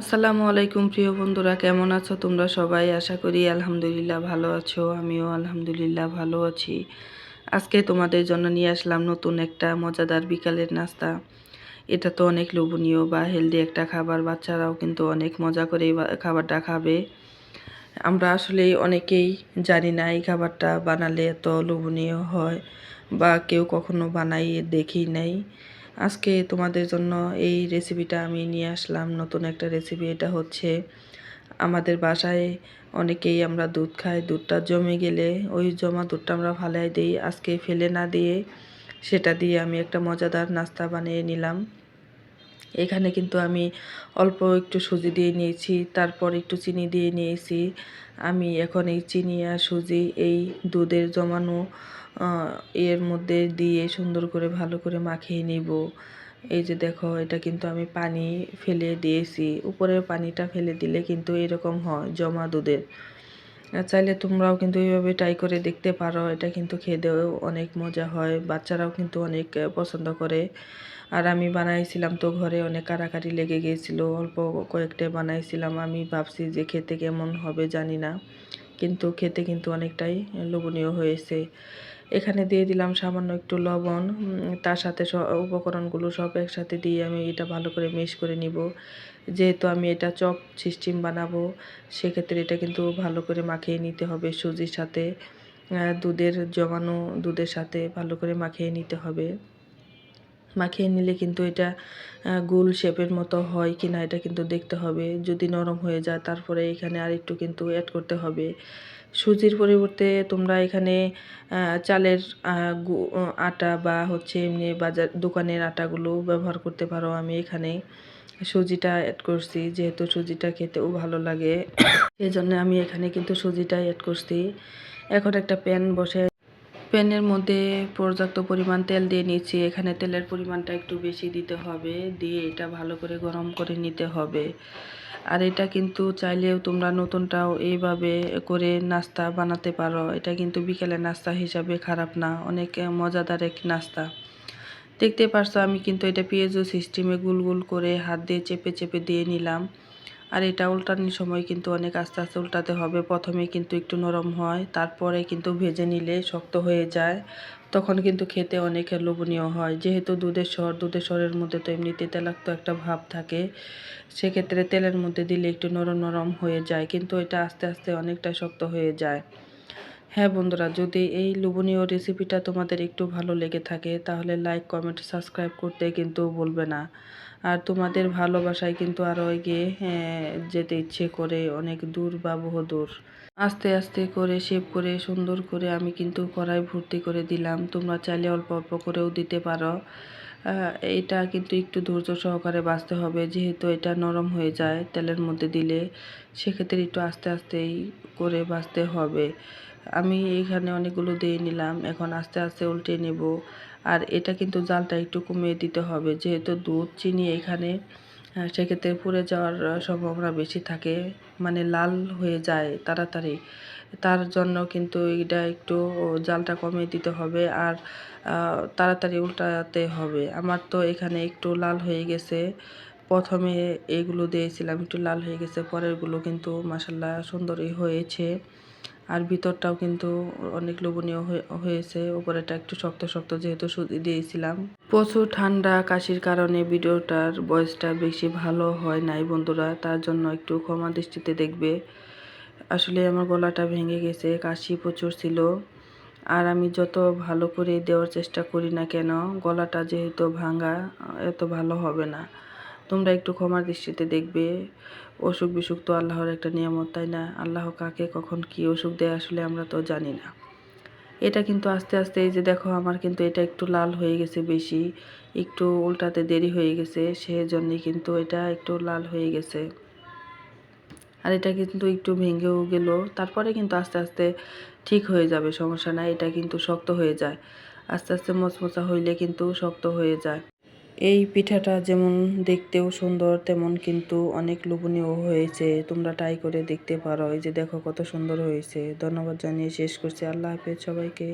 আসসালামু আলাইকুম প্রিয় বন্ধুরা, কেমন আছো তোমরা সবাই? আশা করি আলহামদুলিল্লাহ ভালো আছো, আমিও আলহামদুলিল্লাহ ভালো আছি। আজকে তোমাদের জন্য নিয়ে আসলাম নতুন একটা মজাদার বিকালের নাস্তা। এটা তো অনেক লোভনীয় বা হেলদি একটা খাবার, বাচ্চারাও কিন্তু অনেক মজা করে খাবারটা খাবে। আমরা আসলে অনেকেই জানি না এই খাবারটা বানালে এত লোভনীয় হয় বা কেউ কখনো বানাই দেখি নাই। আজকে তোমাদের জন্য এই রেসিপিটা আমি নিয়ে আসলাম, নতুন একটা রেসিপি এটা হচ্ছে আমাদের বাসায় অনেকেই আমরা দুধ খাই, দুধটা জমে গেলে ওই জমা দুধটা আমরা ফালাই দিই। আজকে ফেলে না দিয়ে সেটা দিয়ে আমি একটা মজাদার নাস্তা বানিয়ে নিলাম। এখানে কিন্তু আমি অল্প একটু সুজি দিয়ে নিয়েছি, তারপর একটু চিনি দিয়ে নিয়েছি। আমি এখন এই চিনি আর সুজি এই দুধের জমানো এর মধ্যে দিয়ে সুন্দর করে ভালো করে মাখিয়ে নিব। এই যে দেখো, এটা কিন্তু আমি পানি ফেলে দিয়েছি। উপরের পানিটা ফেলে দিলে কিন্তু এরকম হয় জমা দুধের। চাইলে তোমরাও কিন্তু এইভাবে ট্রাই করে দেখতে পারো। এটা কিন্তু খেতেও অনেক মজা হয়। বাচ্চারাও কিন্তু অনেক পছন্দ করে। আর আমি বানাইছিলাম তো ঘরে অনেক কারাকারি লেগে গিয়েছিল অল্প কয়েকটা বানাইছিলাম। আমি ভাবছি যে খেতে কেমন হবে জানি না, কিন্তু খেতে কিন্তু অনেকটাই লোভনীয় হয়েছে। এখানে দিয়ে দিলাম সামান্য একটু লবণ তার সাথে উপকরণগুলো সব একসাথে দিয়ে আমি এটা ভালো করে মিক্স করে নিব। যেহেতু আমি এটা চপ সিস্টেম বানাবো, সেক্ষেত্রে এটা কিন্তু ভালো করে মাখিয়ে নিতে হবে সুজির সাথে দুধের জমানো দুধের সাথে ভালো করে মাখিয়ে নিতে হবে। মাখিয়ে নিলে কিন্তু এটা গোল শেপের মতো হয় কি না এটা কিন্তু দেখতে হবে। যদি নরম হয়ে যায় তারপরে এখানে আর একটু কিন্তু অ্যাড করতে হবে। সুজির পরিবর্তে তোমরা এখানে চালের আটা বা হচ্ছে এমনি বাজার, দোকানের আটাগুলো ব্যবহার করতে পারো আমি এখানে। সুজিটা অ্যাড করছি, যেহেতু সুজিটা খেতেও ভালো লাগে। এই জন্য আমি এখানে কিন্তু সুজিটা অ্যাড করছি। এখন একটা প্যান বসে প্যানের মধ্যে পর্যাপ্ত পরিমাণ তেল দিয়ে নিচ্ছি। এখানে তেলের পরিমাণটা একটু বেশি দিতে হবে। দিয়ে এটা ভালো করে গরম করে নিতে হবে। আর এটা কিন্তু চাইলেও তোমরা নতুনটাও এইভাবে করে নাস্তা বানাতে পারো। এটা কিন্তু বিকেলে নাস্তা হিসাবে খারাপ না। অনেক মজাদার এক নাস্তা। দেখতে পারছ, আমি কিন্তু এটা পেঁয়াজু সিস্টেমে গুল গুল করে হাত দিয়ে চেপে চেপে দিয়ে নিলাম। আর এটা উল্টানোর সময় কিন্তু অনেক আস্তে আস্তে উল্টাতে হবে। প্রথমে কিন্তু একটু নরম হয়, তারপরে কিন্তু ভেজে নিলে শক্ত হয়ে যায়। তখন কিন্তু খেতে অনেক লোভনীয় হয়। যেহেতু দুধের স্বর দুধের স্বরের মধ্যে তো এমনিতে তেলাক্ত একটা ভাব থাকে, সেক্ষেত্রে তেলের মধ্যে দিলে একটু নরম নরম হয়ে যায়। কিন্তু এটা আস্তে আস্তে অনেকটা শক্ত হয়ে যায়। হ্যাঁ বন্ধুরা যদি এই লোভনীয় রেসিপিটা তোমাদের একটু ভালো লেগে থাকে তাহলে লাইক কমেন্ট সাবস্ক্রাইব করতে কিন্তু বলবে না। আর তোমাদের ভালোবাসায় কিন্তু আরও এগিয়ে হ্যাঁ, যেতে ইচ্ছে করে অনেক দূর বা বহু দূর। আস্তে আস্তে করে শেপ করে সুন্দর করে আমি কিন্তু কড়াই ভর্তি করে দিলাম। তোমরা চাইলে অল্প অল্প করেও দিতে পারো। এটা কিন্তু একটু ধৈর্য সহকারে বাঁচতে হবে যেহেতু এটা নরম হয়ে যায় তেলের মধ্যে দিলে সেক্ষেত্রে একটু আস্তে আস্তেই করে বাঁচতে হবে। আমি এখানে অনেকগুলো দিয়ে নিলাম, এখন আস্তে আস্তে উল্টে নেব। আর এটা কিন্তু জালটা একটু কমিয়ে দিতে হবে, যেহেতু দুধ, চিনি এখানে সেক্ষেত্রে পুড়ে যাওয়ার সম্ভাবনা বেশি থাকে মানে লাল হয়ে যায় তাড়াতাড়ি। তার জন্য কিন্তু এটা একটু জালটা কমিয়ে দিতে হবে আর তাড়াতাড়ি উল্টাতে হবে। আমার তো এখানে একটু লাল হয়ে গেছে। প্রথমে এগুলো দিয়েছিলাম, একটু লাল হয়ে গেছে, পরেরগুলো কিন্তু মাসাল্লাহ সুন্দরই হয়েছে। আর ভিতরটাও কিন্তু অনেক লোভনীয় হয়ে- হয়েছে। উপরেটা একটু শক্ত শক্ত যেহেতু সুজি দিয়েছিলাম। প্রচুর ঠান্ডা, কাশির কারণে ভিডিওটার বয়সটা বেশি ভালো হয় নাই বন্ধুরা। তার জন্য একটু ক্ষমা দৃষ্টিতে দেখবে। আসলে আমার গলাটা ভেঙে গেছে, কাশি প্রচুর ছিল। আর আমি যত ভালো করে দেওয়ার চেষ্টা করি না কেন, গলাটা যেহেতু ভাঙা, এত ভালো হবে না। তোমরা একটু ক্ষমার দৃষ্টিতে দেখবে। অসুখ বিসুখ তো আল্লাহর একটা নিয়ামত, তাই না? আল্লাহ কাকে কখন কি অসুখ দেয় আসলে আমরা তো জানি না। এটা কিন্তু আস্তে আস্তে এই যে দেখো, আমার কিন্তু এটা একটু লাল হয়ে গেছে বেশি, একটু উল্টাতে দেরি হয়ে গেছে, সেজন্যই কিন্তু এটা একটু লাল হয়ে গেছে। আর এটা কিন্তু একটু ভেঙেও গেল, তারপরে কিন্তু আস্তে আস্তে ঠিক হয়ে যাবে, সমস্যা নাই, এটা কিন্তু শক্ত হয়ে যায়। আস্তে আস্তে মচমচা হইলে কিন্তু শক্ত হয়ে যায়। এই পিঠাটা যেমন দেখতেও সুন্দর, তেমন কিন্তু অনেক লোভনীয় হয়েছে। তোমরা ট্রাই করে দেখতে পারো। এই যে দেখো কত সুন্দর হয়েছে। ধন্যবাদ জানিয়ে শেষ করছি। আল্লাহ হাফেজ সবাইকে।